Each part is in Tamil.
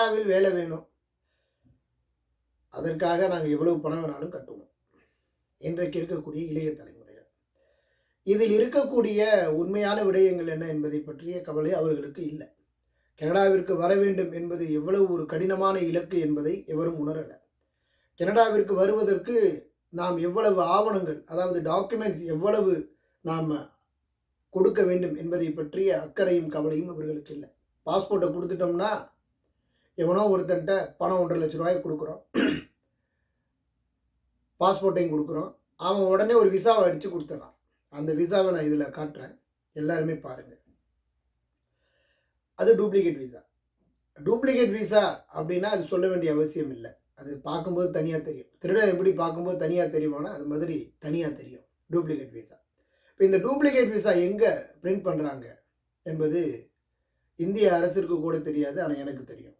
கனடாவில் வேலை வேணும். அதற்காக நாங்கள் எவ்வளவு பணம் வேணாலும் கட்டுவோம். இன்றைக்கு இருக்கக்கூடிய இளைய தலைமுறைகள் இதில் இருக்கக்கூடிய உண்மையான விடயங்கள் என்ன என்பதை பற்றிய கவலை அவர்களுக்கு இல்லை. கனடாவிற்கு வர வேண்டும் என்பது எவ்வளவு ஒரு கடினமான இலக்கு என்பதை எவரும் உணரலை. கனடாவிற்கு வருவதற்கு நாம் எவ்வளவு ஆவணங்கள் அதாவது டாக்குமெண்ட்ஸ் எவ்வளவு நாம் கொடுக்க வேண்டும் என்பதை பற்றிய அக்கறையும் கவலையும் அவர்களுக்கு இல்லை. பாஸ்போர்ட்டை கொடுத்துட்டோம்னா எவனோ ஒருத்தன்ட்ட பணம் ஒன்றரை லட்ச ரூபாய் கொடுக்குறோம். பாஸ்போர்ட்டையும் கொடுக்குறோம். அவன் உடனே ஒரு விசாவை அடித்து கொடுத்துட்றான் அந்த விசாவை நான் இதில் காட்டுறேன். எல்லாருமே பாருங்கள் அது டூப்ளிகேட் விசா டூப்ளிகேட் விசா அப்படின்னா அது சொல்ல வேண்டிய அவசியம் இல்லை. அது பார்க்கும்போது தனியாக தெரியும். திருடன் எப்படி பார்க்கும்போது தனியாக தெரியுமானா அது மாதிரி தனியாக தெரியும். டூப்ளிகேட் விசா இப்போ இந்த டூப்ளிகேட் விசா எங்கே பிரிண்ட் பண்ணுறாங்க என்பது இந்திய அரசிற்கு கூட தெரியாது ஆனால் எனக்கு தெரியும்.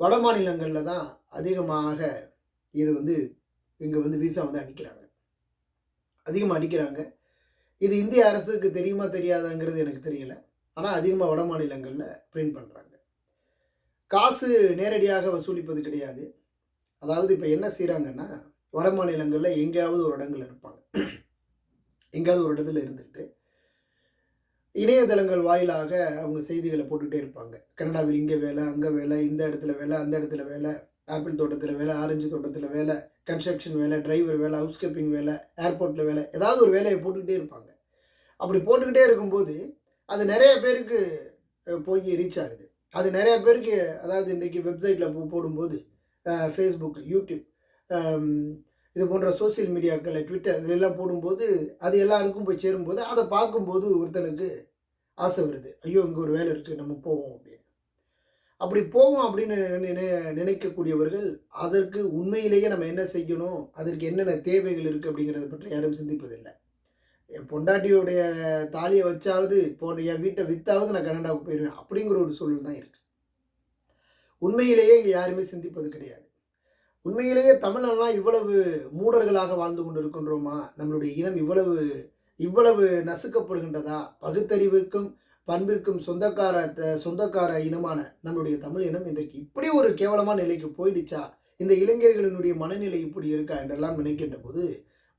வட மாநிலங்களில் தான் அதிகமாக இது வந்து இங்கே வந்து விசா வந்து அடிக்கிறாங்க. அதிகமாக அடிக்கிறாங்க. இது இந்திய அரசுக்கு தெரியுமா தெரியாதாங்கிறது எனக்கு தெரியல. ஆனால் அதிகமாக வட மாநிலங்களில் பிரிண்ட் பண்ணுறாங்க காசு நேரடியாக வசூலிப்பது கிடையாது. அதாவது இப்போ என்ன செய்கிறாங்கன்னா வட மாநிலங்களில் எங்கேயாவது ஒரு இடங்கள் இருப்பாங்க. எங்கேயாவது ஒரு இடத்துல இருந்துட்டு இணையதளங்கள் வாயிலாக அவங்க செய்திகளை போட்டுகிட்டே இருப்பாங்க. கனடாவில் இங்கே வேலை அங்கே வேலை இந்த இடத்துல வேலை அந்த இடத்துல வேலை ஆப்பிள் தோட்டத்தில் வேலை ஆரஞ்சு தோட்டத்தில் வேலை கன்ஸ்ட்ரக்ஷன் வேலை டிரைவர் வேலை ஹவுஸ் கீப்பிங் வேலை ஏர்போர்ட்டில் வேலை ஏதாவது ஒரு வேலையை போட்டுக்கிட்டே இருப்பாங்க. அப்படி போட்டுக்கிட்டே இருக்கும்போது அது நிறைய பேருக்கு போய் ரீச் ஆகுது. அது நிறைய பேருக்கு அதாவது இன்றைக்கி வெப்சைட்டில் போடும்போது ஃபேஸ்புக் யூடியூப் இது போன்ற சோசியல் மீடியாக்களை ட்விட்டர் இதெல்லாம் போடும்போது அது எல்லாருக்கும் போய் சேரும்போது அதை பார்க்கும்போது ஒருத்தனுக்கு ஆசை வருது. ஐயோ இங்கே ஒரு வேலை இருக்குது நம்ம போவோம் அப்படின்னு. அப்படி போவோம் அப்படின்னு நினைக்கக்கூடியவர்கள் அதற்கு உண்மையிலேயே நம்ம என்ன செய்யணும் அதற்கு என்னென்ன தேவைகள் இருக்குது அப்படிங்கிறத பற்றி யாரும் சிந்திப்பதில்லை. என் பொண்டாட்டியோடைய தாலியை வச்சாவது போன்ற என் வீட்டை வித்தாவது நான் கனடாவுக்கு போயிடுவேன் அப்படிங்கிற ஒரு சூழல் தான் இருக்குது உண்மையிலேயே இங்கே யாருமே சிந்திப்பது கிடையாது. உண்மையிலேயே தமிழெல்லாம் இவ்வளவு மூடர்களாக வாழ்ந்து கொண்டு இருக்கின்றோமா நம்மளுடைய இனம் இவ்வளவு இவ்வளவு நசுக்கப்படுகின்றதா? பகுத்தறிவுக்கும் பண்பிற்கும் சொந்தக்கார சொந்தக்கார இனமான நம்மளுடைய தமிழ் இனம் இன்றைக்கு இப்படி ஒரு கேவலமான நிலைக்கு போயிடுச்சா? இந்த இளைஞர்களினுடைய மனநிலை இப்படி இருக்கா என்றெல்லாம் நினைக்கின்ற போது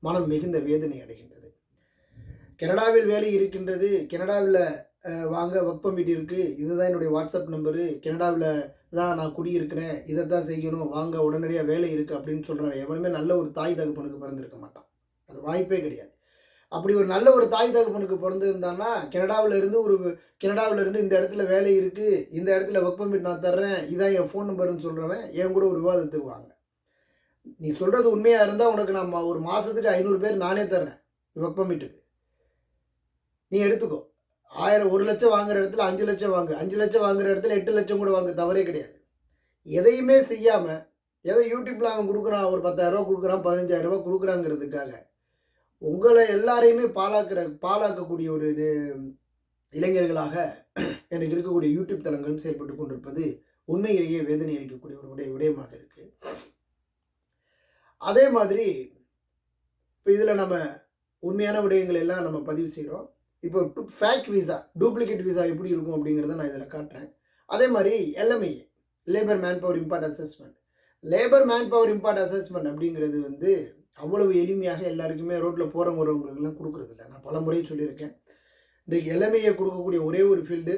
மனம் மிகுந்த வேதனை அடைகின்றது. கனடாவில் வேலை இருக்கின்றது. கனடாவில் வாங்க ஒர்க் பர்மிட் இருக்குது இதுதான் என்னுடைய வாட்ஸ்அப் நம்பரு. கனடாவில் தான் நான் குடியிருக்கிறேன் இதை தான் செய்யணும் வாங்க உடனடியாக வேலை இருக்குது அப்படின்னு சொல்கிறவன் எவனுமே நல்ல ஒரு தாய் தகப்பனுக்கு பிறந்திருக்க மாட்டான். அது வாய்ப்பே கிடையாது. அப்படி ஒரு நல்ல ஒரு தாய் தகப்பனுக்கு பிறந்திருந்தான்னா கனடாவில் இருந்து ஒரு கனடாவில் இருந்து இந்த இடத்துல வேலை இருக்குது இந்த இடத்துல ஒர்க் பர்மிட் நான் தர்றேன் இதான் என் ஃபோன் நம்பர்னு சொல்கிறவன் என் கூட ஒரு விவாதத்துக்கு வாங்க. நீ சொல்கிறது உண்மையாக இருந்தால் உனக்கு நான் ஒரு மாதத்துக்கு ஐநூறு பேர் நானே தர்றேன் ஒர்க் பர்மிட்டுக்கு நீ எடுத்துக்கோ. ஆயிரம் ஒரு லட்சம் வாங்குற இடத்துல அஞ்சு லட்சம் வாங்கு அஞ்சு லட்சம் வாங்குற இடத்துல எட்டு லட்சம் கூட வாங்க தவறே கிடையாது. எதையுமே செய்யாமல் ஏதோ யூடியூப்பில் அவன் கொடுக்குறான் ஒரு பத்தாயிரரூவா கொடுக்குறான் பதினஞ்சாயிரரூபா கொடுக்குறாங்கிறதுக்காக உங்களை எல்லாரையுமே பாலாக்குற பாலாக்கக்கூடிய ஒரு இளைஞர்களாக எனக்கு இருக்கக்கூடிய யூடியூப் தளங்களும் செயல்பட்டு கொண்டிருப்பது உண்மையிலேயே வேதனை அளிக்கக்கூடிய ஒரு உடைய விடயமாக இருக்குது அதே மாதிரி இப்போ இதில் நம்ம உண்மையான விடயங்கள் எல்லாம் நம்ம பதிவு செய்கிறோம் இப்போ ஃபேக் விசா டூப்ளிகேட் விசா எப்படி இருக்கும் அப்படிங்கிறத நான் இதில் காட்டுறேன். அதே மாதிரி LMI labour man power impact assessment labour man power impact assessment அப்படிங்கிறது வந்து அவ்வளவு எளிமையாக எல்லாருக்குமே ரோட்டில் போகிற வரவங்களுக்குலாம் கொடுக்குறது இல்லை. நான் பல முறை சொல்லியிருக்கேன். இன்றைக்கு எல்எம்ஐயை கொடுக்கக்கூடிய ஒரே ஒரு ஃபீல்டு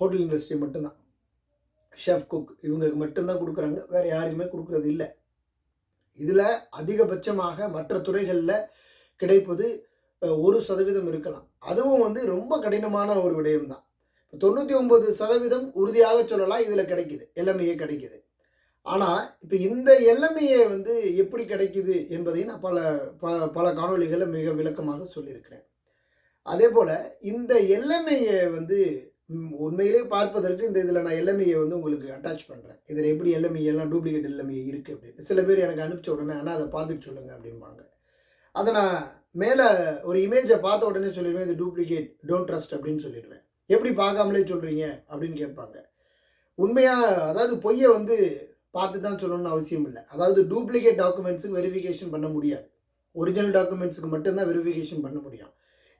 ஹோட்டல் இண்டஸ்ட்ரி மட்டும்தான். ஷெஃப் குக் இவங்களுக்கு மட்டும்தான் கொடுக்குறாங்க. வேறு யாருக்குமே கொடுக்குறது இல்லை. இதில் அதிகபட்சமாக மற்ற துறைகளில் கிடைப்பது ஒரு சதவீதம் இருக்கலாம். அதுவும் வந்து ரொம்ப கடினமான ஒரு விடயம் தான் தொண்ணூற்றி ஒம்பது சதவீதம் உறுதியாக சொல்லலாம் இதில் கிடைக்கிது. எல்எம்ஏ கிடைக்கிது. ஆனால் இப்போ இந்த எல்எம்ஏ வந்து எப்படி கிடைக்கிது என்பதையும் நான் பல பல பல காணொலிகளில் மிக விளக்கமாக சொல்லியிருக்கிறேன். அதே போல் இந்த எல்எம்ஏயை வந்து உண்மையிலே பார்ப்பதற்கு இந்த இதில் நான் எல்எம்ஏயை வந்து உங்களுக்கு அட்டாச் பண்ணுறேன் இதில் எப்படி எல்எம்ஏ எல்லாம் டூப்ளிகேட் எல்எம்ஏ இருக்குது அப்படின்னு. சில பேர் எனக்கு அனுப்பிச்ச உடனே ஆனால் அதை பார்த்துட்டு சொல்லுங்கள் அப்படிம்பாங்க. அதை நான் மேலே ஒரு இமேஜை பார்த்த உடனே சொல்லிடுவேன் இது டூப்ளிகேட் டோன்ட் ட்ரஸ்ட் அப்படின்னு சொல்லிடுவேன். எப்படி பார்க்காமலே சொல்கிறீங்க அப்படின்னு கேட்பாங்க. உண்மையாக அதாவது பொய்யை வந்து பார்த்து தான் சொல்லணும்னு அவசியம் இல்லை. அதாவது டூப்ளிகேட் டாக்குமெண்ட்ஸுக்கு வெரிஃபிகேஷன் பண்ண முடியாது. ஒரிஜினல் டாக்குமெண்ட்ஸுக்கு மட்டும்தான் வெரிஃபிகேஷன் பண்ண முடியும்.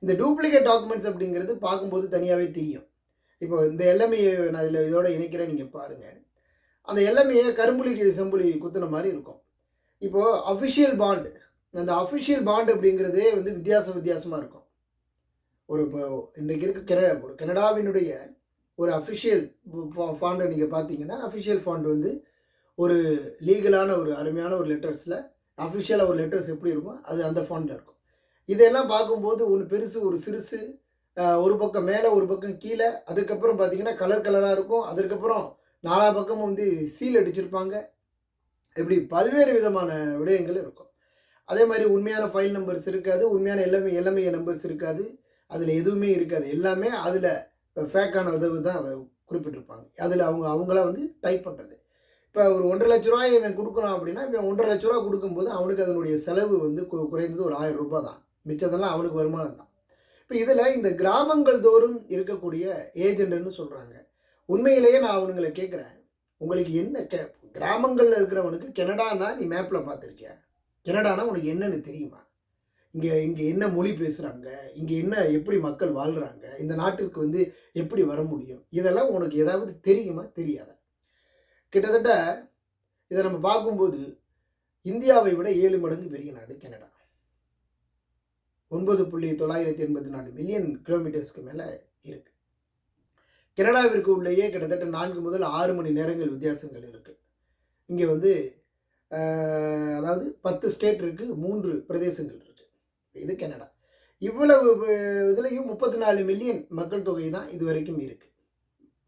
இந்த டூப்ளிகேட் டாக்குமெண்ட்ஸ் அப்படிங்கிறது பார்க்கும்போது தனியாகவே தெரியும். இப்போ இந்த எல்எம்ஐயை நான் இதில் இதோட இணைக்கிறேன் நீங்கள் பாருங்கள் அந்த எல்எம்ஐயை கரும்புலி செம்புலி குத்துன மாதிரி இருக்கும். இப்போது அஃபிஷியல் பாண்டு அந்த அஃபிஷியல் பாண்ட் அப்படிங்கிறதே வந்து வித்தியாசம் வித்தியாசமாக இருக்கும். ஒரு இப்போ இன்றைக்கு இருக்க கெனடா ஒரு கனடாவினுடைய ஒரு அஃபிஷியல் ஃபாண்டை நீங்கள் பார்த்தீங்கன்னா அஃபிஷியல் ஃபாண்ட் வந்து ஒரு லீகலான ஒரு அருமையான ஒரு லெட்டர்ஸில் அஃபிஷியலாக ஒரு லெட்டர்ஸ் எப்படி இருக்கும் அது அந்த ஃபாண்டில் இருக்கும். இதெல்லாம் பார்க்கும்போது ஒன்று பெருசு ஒரு சிறுசு ஒரு பக்கம் மேலே ஒரு பக்கம் கீழே அதுக்கப்புறம் பார்த்தீங்கன்னா கலர் கலராக இருக்கும். அதுக்கப்புறம் நாலா பக்கமும் வந்து சீல் அடிச்சிருப்பாங்க. இப்படி பல்வேறு விதமான விடயங்கள் இருக்கும். அதே மாதிரி உண்மையான ஃபைல் நம்பர்ஸ் இருக்காது உண்மையான எல்லாமே எல்லாமே நம்பர்ஸ் இருக்காது. அதில் எதுவுமே இருக்காது. எல்லாமே அதில் ஃபேக்கான உதவு தான் குறிப்பிட்டிருப்பாங்க. அதில் அவங்க அவங்களாம் வந்து டைப் பண்ணுறது இப்போ ஒரு ஒன்றரை லட்ச ரூபாய் இவன் கொடுக்குறான் அப்படின்னா இவன் ஒன்றரை லட்ச ரூபா கொடுக்கும்போது அவனுக்கு அதனுடைய செலவு வந்து குறைந்தது ஒரு ஆயிரம் ரூபாய் தான். மிச்சதெல்லாம் அவனுக்கு வருமானம் தான். இப்போ இதில் இந்த கிராமங்கள் தோறும் இருக்கக்கூடிய ஏஜென்ட்னு சொல்கிறாங்க உண்மையிலேயே நான் அவனுங்களை கேட்குறேன் உங்களுக்கு என்ன கே கிராமங்களில் இருக்கிறவனுக்கு கெனடானா நீ மேப்பில் பார்த்துருக்கியா? கனடானா உனக்கு என்னன்னு தெரியுமா? இங்கே இங்கே என்ன மொழி பேசுகிறாங்க இங்கே என்ன எப்படி மக்கள் வாழ்கிறாங்க இந்த நாட்டிற்கு வந்து எப்படி வர முடியும்? இதெல்லாம் உனக்கு ஏதாவது தெரியுமா? தெரியாதா? கிட்டத்தட்ட இதை நம்ம பார்க்கும்போது இந்தியாவை விட ஏழு மடங்கு பெரிய நாடு கனடா. ஒன்பது புள்ளி தொள்ளாயிரத்தி எண்பத்தி நாலு மில்லியன் கிலோமீட்டர்ஸ்க்கு மேலே இருக்கு. கனடாவிற்கு உள்ளேயே கிட்டத்தட்ட நான்கு முதல் ஆறு மணி நேரங்கள் வித்தியாசங்கள் இருக்குது இங்கே வந்து அதாவது பத்து ஸ்டேட் இருக்குது மூன்று பிரதேசங்கள் இருக்குது இது கனடா. இவ்வளவு இதுலேயும் முப்பத்தி நாலு மில்லியன் மக்கள் தொகை தான் இது வரைக்கும் இருக்குது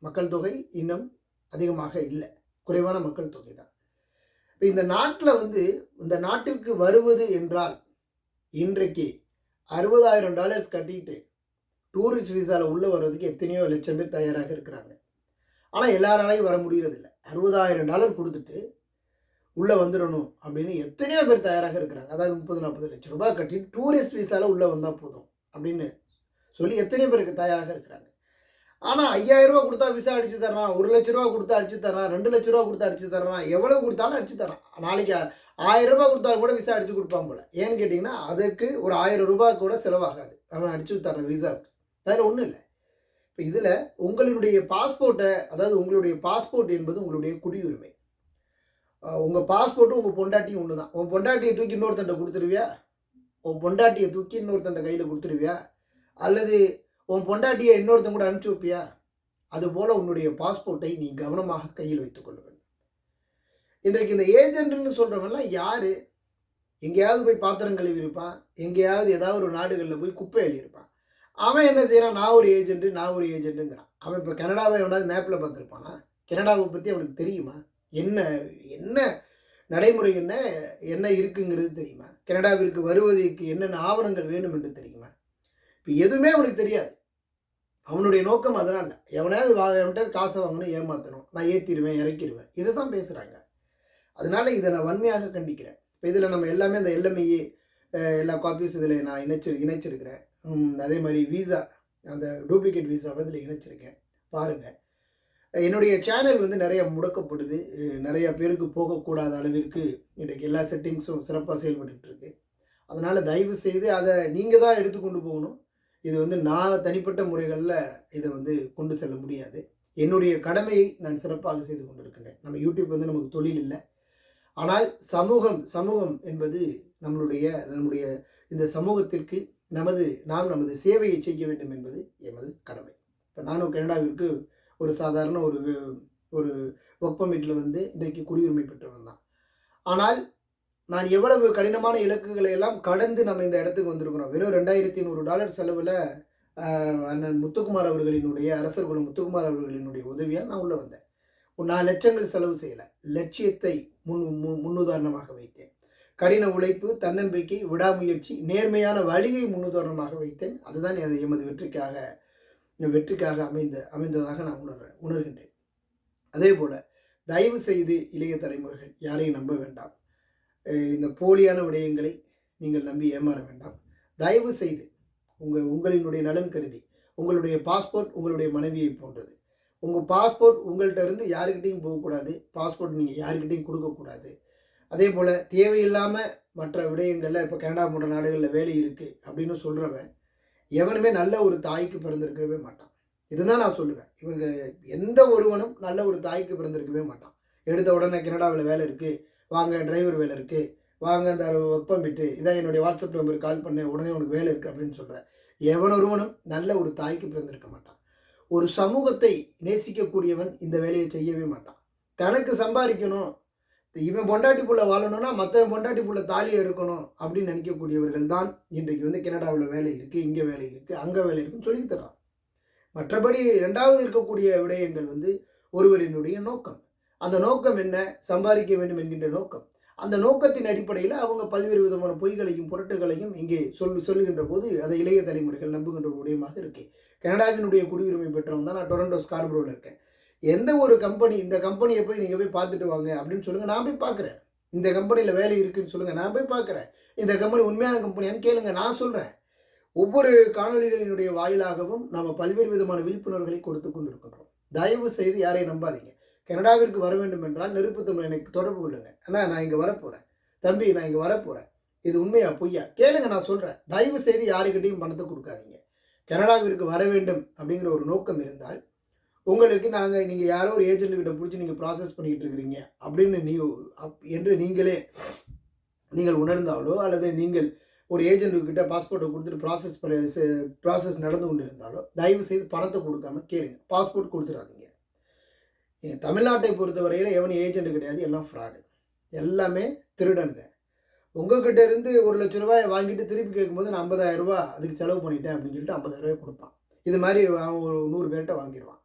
மக்கள் தொகை இன்னும் அதிகமாக இல்லை. குறைவான மக்கள் தொகை தான். இப்போ இந்த நாட்டில் வந்து இந்த நாட்டிற்கு வருவது என்றால் இன்றைக்கு அறுபதாயிரம் டாலர்ஸ் கட்டிட்டு டூரிஸ்ட் விசாவில் உள்ளே வர்றதுக்கு எத்தனையோ லட்சம் பேர் தயாராக இருக்கிறாங்க. ஆனால் எல்லாராலையும் வர முடியறதில்ல. அறுபதாயிரம் டாலர் கொடுத்துட்டு உள்ளே வந்துடணும் அப்படின்னு எத்தனையோ பேர் தயாராக இருக்கிறாங்க. அதாவது முப்பது நாற்பது லட்சம் ரூபாய் கட்டி டூரிஸ்ட் விசாவில் உள்ளே வந்தால் போதும் அப்படின்னு சொல்லி எத்தனையோ பேருக்கு தயாராக இருக்கிறாங்க. ஆனால் ஐயாயிரம் ரூபா கொடுத்தா விசா அடிச்சு தர்றான் ஒரு லட்ச ரூபா கொடுத்தா அடிச்சு தர்றான் ரெண்டு லட்ச ரூபா கொடுத்தா அடிச்சு தர்றான் எவ்வளோ கொடுத்தாலும் அடிச்சு தர்றான். நாளைக்கு ஆயிரம் ரூபா கொடுத்தாலும் கூட விசா அடிச்சு கொடுப்பான் போல. ஏன்னு கேட்டிங்கன்னா அதுக்கு ஒரு ஆயிரம் ரூபாய் கூட செலவாகாது. அவன் அடிச்சு தர்றான் விசாவுக்கு வேறு ஒன்றும் இல்லை. இப்போ இதில் உங்களுடைய பாஸ்போர்ட்டை அதாவது உங்களுடைய பாஸ்போர்ட் என்பது உங்களுடைய குடியுரிமை. உங்கள் பாஸ்போர்ட்டும் உங்கள் பொண்டாட்டியும் ஒன்று தான் உன் பொண்டாட்டியை தூக்கி இன்னொருத்தன்ட்ட கொடுத்துருவியா? உன் பொண்டாட்டியை தூக்கி இன்னொருத்தன்ட்ட கையில் கொடுத்துருவியா? அல்லது உன் பொண்டாட்டியை இன்னொருத்தன் கூட அனுப்பிச்சி வைப்பியா? அதுபோல் உன்னுடைய பாஸ்போர்ட்டை நீ கவனமாக கையில் வைத்துக்கொள்ள வேண்டும். இன்றைக்கு இந்த ஏஜென்ட்னு சொல்கிறவன்லாம் யார்? எங்கேயாவது போய் பாத்திரம் கழுவி இருப்பான். எங்கேயாவது ஏதாவது ஒரு நாடுகளில் போய் குப்பை எழுதியிருப்பான் அவன் என்ன செய்கிறான் நான் ஒரு ஏஜென்ட்டு நான் ஒரு ஏஜென்ட்டுங்கிறான் அவன் இப்போ கனடாவை எவனாவது மேப்பில் பார்த்துருப்பானா? கனடாவை பற்றி அவனுக்கு தெரியுமா? என்ன என்ன நடைமுறை என்ன என்ன இருக்குங்கிறது தெரியுமா? கனடாவிற்கு வருவதற்கு என்னென்ன ஆவணங்கள் வேணும் என்று தெரியுமா? இப்போ எதுவுமே அவனுக்கு தெரியாது. அவனுடைய நோக்கம் அதெல்லாம் இல்லை எவனாவது வாங்கிட்ட காசை வாங்கணும் ஏமாற்றணும் நான் ஏற்றிடுவேன் இறக்கிடுவேன். இதை தான் பேசுகிறாங்க அதனால் இதை நான் வன்மையாக கண்டிக்கிறேன். இப்போ இதில் நம்ம எல்லாமே இந்த எல்எம்ஐஏ எல்லா காப்பீஸ் இதில் நான் இணைச்சி இணைச்சிருக்கிறேன். அதே மாதிரி வீசா அந்த டூப்ளிகேட் வீசாவை இதில் இணைச்சிருக்கேன். பாருங்கள் என்னுடைய சேனல் வந்து நிறைய முடக்கப்படுது. நிறைய பேருக்கு போகக்கூடாத அளவிற்கு இன்றைக்கு எல்லா செட்டிங்ஸும் சிறப்பாக செயல்பட்டு இருக்கு. அதனால் தயவு செய்து அதை நீங்கள் தான் எடுத்துக்கொண்டு போகணும். இது வந்து நான் தனிப்பட்ட முறைகளில் இதை வந்து கொண்டு செல்ல முடியாது. என்னுடைய கடமையை நான் சிறப்பாக செய்து கொண்டிருக்கின்றேன். நம்ம யூடியூப் வந்து நமக்கு தொழில் இல்லை. ஆனால் சமூகம் சமூகம் என்பது நம்மளுடைய நம்முடைய இந்த சமூகத்திற்கு நமது நாம் நமது சேவையை செய்ய வேண்டும் என்பது எமது கடமை. இப்போ நானும் கனடாவிற்கு ஒரு சாதாரண ஒரு ஒரு ஒர்க் பர்மிட்டில் வந்து இன்றைக்கு குடியுரிமை பெற்றவன் தான். ஆனால் நான் எவ்வளவு கடினமான இலக்குகளை எல்லாம் கடந்து நம்ம இந்த இடத்துக்கு வந்திருக்கிறோம். வெறும் ரெண்டாயிரத்தி நூறு டாலர் செலவில் அண்ணன் முத்துக்குமார் அவர்களினுடைய அரசர் குலம் முத்துக்குமார் அவர்களினுடைய உதவியால் நான் உள்ளே வந்தேன். நான் லட்சங்கள் செலவு செய்யலை. லட்சியத்தை முன் முன்னுதாரணமாக வைத்தேன். கடின உழைப்பு தன்னம்பிக்கை விடாமுயற்சி நேர்மையான வழியை முன்னுதாரணமாக வைத்தேன். அதுதான் எமது வெற்றிக்காக வெற்றிக்காக அமைந்த அமைந்ததாக நான் உணர்றேன் உணர்கின்றேன். அதே போல் தயவு செய்து இளைய தலைமுறைகள் யாரையும் நம்ப வேண்டாம். இந்த போலியான விடயங்களை நீங்கள் நம்பி ஏமாற வேண்டாம். தயவு செய்து உங்கள் உங்களினுடைய நலன் கருதி உங்களுடைய பாஸ்போர்ட் உங்களுடைய மனைவியை போன்றது. உங்கள் பாஸ்போர்ட் உங்கள்கிட்ட இருந்து யாருக்கிட்டையும் போகக்கூடாது. பாஸ்போர்ட் நீங்கள் யாருக்கிட்டையும் கொடுக்கக்கூடாது. அதே போல் தேவையில்லாமல் மற்ற விடயங்களில் இப்போ கனடா போன்ற நாடுகளில் வேலை இருக்குது அப்படின்னு சொல்கிறவன் எவனுமே நல்ல ஒரு தாய்க்கு பிறந்திருக்கவே மாட்டான். இதுதான் நான் சொல்லுவேன். இவங்க எந்த ஒருவனும் நல்ல ஒரு தாய்க்கு பிறந்திருக்கவே மாட்டான். எடுத்த உடனே கனடாவில் வேலை இருக்குது வாங்க டிரைவர் வேலை இருக்குது வாங்க அந்த ஒர்க் விட்டு இதான் என்னுடைய வாட்ஸ்அப் நம்பருக்கு கால் பண்ணேன் உடனே உனக்கு வேலை இருக்குது அப்படின்னு சொல்கிறேன் எவன் ஒருவனும் நல்ல ஒரு தாய்க்கு பிறந்திருக்க மாட்டான். ஒரு சமூகத்தை நேசிக்கக்கூடியவன் இந்த வேலையை செய்யவே மாட்டான். தனக்கு சம்பாதிக்கணும் இவன் பொண்டாட்டி புள்ள வாழணும்னா மற்றவன் பொண்டாட்டி புள்ள தாலியை இருக்கணும் அப்படின்னு நினைக்கக்கூடியவர்கள் தான் இன்றைக்கு வந்து கனடாவில் வேலை இருக்குது இங்கே வேலை இருக்குது அங்கே வேலை இருக்குன்னு சொல்லி தர்றான். மற்றபடி ரெண்டாவது இருக்கக்கூடிய விடயங்கள் வந்து ஒருவரினுடைய நோக்கம். அந்த நோக்கம் என்ன? சம்பாதிக்க வேண்டும் என்கின்ற நோக்கம். அந்த நோக்கத்தின் அடிப்படையில் அவங்க பல்வேறு விதமான பொய்களையும் புரட்டுகளையும் இங்கே சொல் சொல்லுகின்ற போது அதை இளைய தலைமுறைகள் நம்புகின்ற ஒரு விடயமாக இருக்கு. கனடாவினுடைய குடியுரிமை பெற்றவங்க தான் நான் டொரண்டோ ஸ்கார்பரோவில் இருக்கேன். எந்த ஒரு கம்பெனி இந்த கம்பெனியை போய் நீங்கள் போய் பார்த்துட்டு வாங்க அப்படின்னு சொல்லுங்கள் நான் போய் பார்க்குறேன். இந்த கம்பெனியில் வேலை இருக்குதுன்னு சொல்லுங்கள் நான் போய் பார்க்குறேன். இந்த கம்பெனி உண்மையான கம்பெனியான்னு கேளுங்க நான் சொல்கிறேன் ஒவ்வொரு காணொலிகளினுடைய வாயிலாகவும் நாம் பல்வேறு விதமான விழிப்புணர்வுகளை கொடுத்து கொண்டிருக்கிறோம் தயவு செய்து யாரையும் நம்பாதீங்க. கனடாவிற்கு வர வேண்டும் என்றால் நெருப்பு தமிழ் எனக்கு தொடர்பு கொள்ளுங்க. அண்ணா நான் இங்கே வரப்போகிறேன் தம்பி நான் இங்கே வரப்போகிறேன் இது உண்மையா பொய்யா? கேளுங்க நான் சொல்கிறேன் தயவு செய்து யாருக்கிட்டையும் பணத்தை கொடுக்காதீங்க. கனடாவிற்கு வர வேண்டும் அப்படிங்கிற ஒரு நோக்கம் இருந்தால் உங்களுக்கு நாங்கள் நீங்கள் யாரோ ஒரு ஏஜென்ட்டுக்கிட்ட பிடிச்சி நீங்கள் ப்ராசஸ் பண்ணிக்கிட்டு இருக்கிறீங்க. அப்படின்னு நீ அப் என்று நீங்களே நீங்கள் உணர்ந்தாலோ அல்லது நீங்கள் ஒரு ஏஜென்ட்டுக்கிட்ட பாஸ்போர்ட்டை கொடுத்துட்டு ப்ராசஸ் ப்ராசஸ் நடந்து கொண்டு இருந்தாலோ தயவு செய்து பணத்தை கொடுக்காம கேளுங்க. பாஸ்போர்ட் கொடுத்துடாதீங்க. தமிழ்நாட்டை பொறுத்தவரையில் எவனும் ஏஜென்ட் கிடையாது. எல்லாம் ஃப்ராடு எல்லாமே திருடனுங்க. உங்ககிட்ட இருந்து ஒரு லட்ச ரூபாய் வாங்கிட்டு திருப்பி கேட்கும்போது நான் ஐம்பதாயிரம் ரூபா அதுக்கு செலவு பண்ணிட்டேன் அப்படின்னு சொல்லிட்டு ஐம்பதாயிரம் ரூபாய் கொடுப்பான். இது மாதிரி அவன் ஒரு நூறு பேர்கிட்ட வாங்கிடுவான்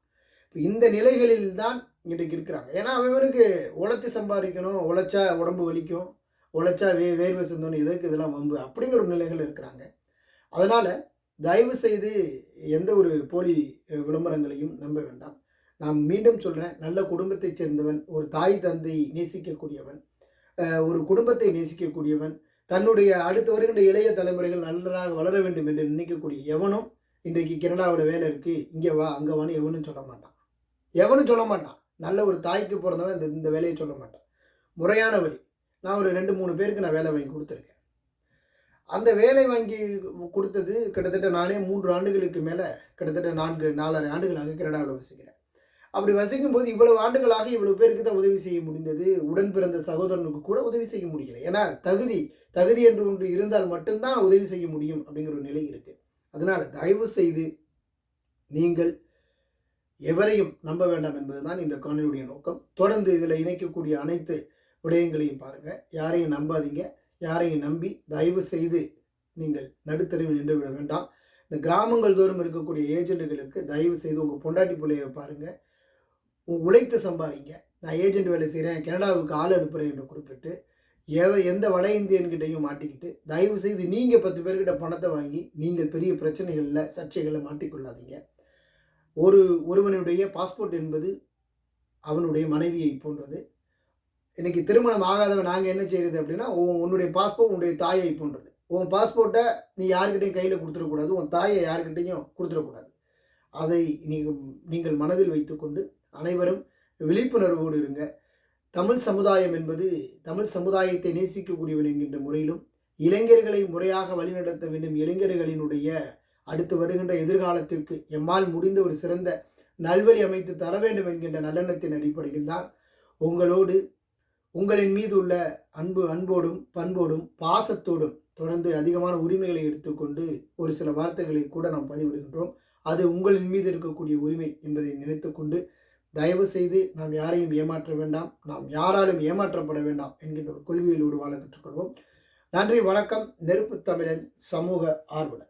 இந்த நிலைகளில் தான் இன்றைக்கு இருக்கிறாங்க. ஏன்னா அவனுக்கு உழைச்சி சம்பாதிக்கணும் உழைச்சா உடம்பு வலிக்கும் உழைச்சா வே வேர்வை சிந்தணும் எதுக்கு இதெல்லாம் வம்பு அப்படிங்கிற ஒரு நிலைகள் இருக்கிறாங்க. அதனால் தயவு செய்து எந்த ஒரு போலி விளம்பரங்களையும் நம்ப வேண்டாம். நான் மீண்டும் சொல்கிறேன் நல்ல குடும்பத்தைச் சேர்ந்தவன் ஒரு தாய் தந்தை நேசிக்கக்கூடியவன் ஒரு குடும்பத்தை நேசிக்கக்கூடியவன் தன்னுடைய அடுத்து வருகின்ற இளைய தலைமுறைகள் நல்லதாக வளர வேண்டும் என்று நினைக்கக்கூடிய எவனும் இன்றைக்கு கனடாவோட வேலை இருக்குது இங்கே வா அங்கே வான்னு எவனும் சொல்ல மாட்டான். எவனும் சொல்ல மாட்டான். நல்ல ஒரு தாய்க்கு பிறந்தவன் இந்த இந்த வேலையை சொல்ல மாட்டான். முறையான வழி. நான் ஒரு ரெண்டு மூணு பேருக்கு நான் வேலை வாங்கி கொடுத்துருக்கேன். அந்த வேலை வாங்கி கொடுத்தது கிட்டத்தட்ட நானே மூன்று ஆண்டுகளுக்கு மேலே கிட்டத்தட்ட நான்கு நாலரை ஆண்டுகளாக கனடாவில் வசிக்கிறேன். அப்படி வசிக்கும் போது இவ்வளவு ஆண்டுகளாக இவ்வளவு பேருக்கு தான் உதவி செய்ய முடிந்தது. உடன் பிறந்த சகோதரனுக்கு கூட உதவி செய்ய முடியல. ஏன்னா தகுதி தகுதி என்று ஒன்று இருந்தால் மட்டும்தான் உதவி செய்ய முடியும் அப்படிங்கிற ஒரு நிலை இருக்குது அதனால் தயவு செய்து நீங்கள் எவரையும் நம்ப வேண்டாம் என்பதுதான் இந்த காணொலியுடைய நோக்கம். தொடர்ந்து இதில் இணைக்கக்கூடிய அனைத்து விடயங்களையும் பாருங்கள் யாரையும் நம்பாதீங்க. யாரையும் நம்பி தயவு செய்து நீங்கள் நடுத்தரவில் நின்று விட வேண்டாம். இந்த கிராமங்கள் தோறும் இருக்கக்கூடிய ஏஜென்ட்டுகளுக்கு தயவு செய்து உங்கள் பொண்டாட்டி பிள்ளையை பாருங்கள் உழைத்து சம்பாதிங்க. நான் ஏஜென்ட் வேலை செய்கிறேன் கனடாவுக்கு ஆள் அனுப்புகிறேன் என்று குறிப்பிட்டு எவ எந்த வட இந்தியன்கிட்டையும் மாட்டிக்கிட்டு தயவு செய்து நீங்கள் பத்து பேர்கிட்ட பணத்தை வாங்கி நீங்கள் பெரிய பிரச்சனைகளில் சர்ச்சைகளில் மாட்டிக்கொள்ளாதீங்க. ஒரு ஒருவனுடைய பாஸ்போர்ட் என்பது அவனுடைய மனைவியை போன்றது இன்னைக்கு திருமணம் ஆகாதவன் நாங்கள் என்ன செய்கிறது அப்படின்னா உன்னுடைய பாஸ்போர்ட் உன்னுடைய தாயை போன்றது உன் பாஸ்போர்ட்டை நீ யாருக்கிட்டையும் கையில் கொடுத்துடக்கூடாது உன் தாயை யாருக்கிட்டையும் கொடுத்துடக்கூடாது அதை நீங்கள் நீங்கள் மனதில் வைத்துக்கொண்டு அனைவரும் விழிப்புணர்வோடு இருங்க தமிழ் சமுதாயம் என்பது தமிழ் சமுதாயத்தை நேசிக்கக்கூடியவன் என்கின்ற முறையிலும் இளைஞர்களை முறையாக வழிநடத்த வேண்டும் இளைஞர்களினுடைய அடுத்து வருகின்ற எதிர்காலத்திற்கு எம்மால் முடிந்த ஒரு சிறந்த நல்வழி அமைத்து தர வேண்டும் என்கின்ற நல்லெண்ணத்தின் அடிப்படையில் தான் உங்களோடு உங்களின் மீது உள்ள அன்பு அன்போடும் பண்போடும் பாசத்தோடும் தொடர்ந்து அதிகமான உரிமைகளை எடுத்துக்கொண்டு ஒரு சில வார்த்தைகளை கூட நாம் பதிவிடுகின்றோம். அது உங்களின் மீது இருக்கக்கூடிய உரிமை என்பதை நினைத்துக்கொண்டு தயவு செய்து நாம் யாரையும் ஏமாற்ற வேண்டாம் நாம் யாராலும் ஏமாற்றப்பட வேண்டாம் என்கின்ற ஒரு கொள்கையிலோடு வாழ கற்றுக்கொள்வோம். நன்றி வணக்கம். நெருப்பு தமிழன் சமூக ஆர்வலர்.